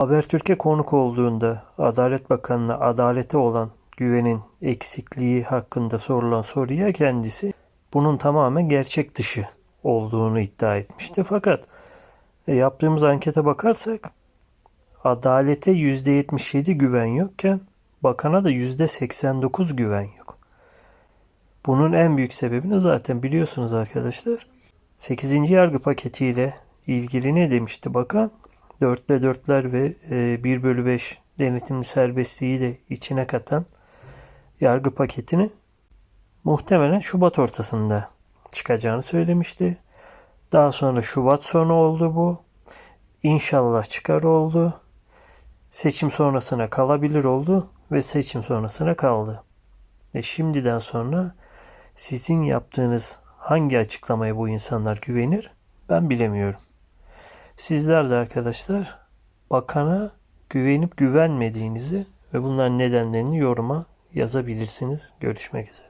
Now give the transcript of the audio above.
Habertürk'e konuk olduğunda Adalet Bakanı'na adalete olan güvenin eksikliği hakkında sorulan soruya kendisi bunun tamamen gerçek dışı olduğunu iddia etmişti. Fakat e, yaptığımız ankete bakarsak adalete %77 güven yokken bakana da %89 güven yok. Bunun en büyük sebebini zaten biliyorsunuz arkadaşlar. 8. yargı paketiyle ilgili ne demişti bakan? 4'te 4'ler ve e, 1 bölü 5 denetimli serbestliği de içine katan yargı paketini muhtemelen Şubat ortasında çıkacağını söylemişti. Daha sonra Şubat sonu oldu bu. İnşallah çıkar oldu. Seçim sonrasına kalabilir oldu ve seçim sonrasına kaldı. E şimdiden sonra sizin yaptığınız hangi açıklamaya bu insanlar güvenir ben bilemiyorum. Sizler de arkadaşlar bakana güvenip güvenmediğinizi ve bunların nedenlerini yoruma yazabilirsiniz. Görüşmek üzere.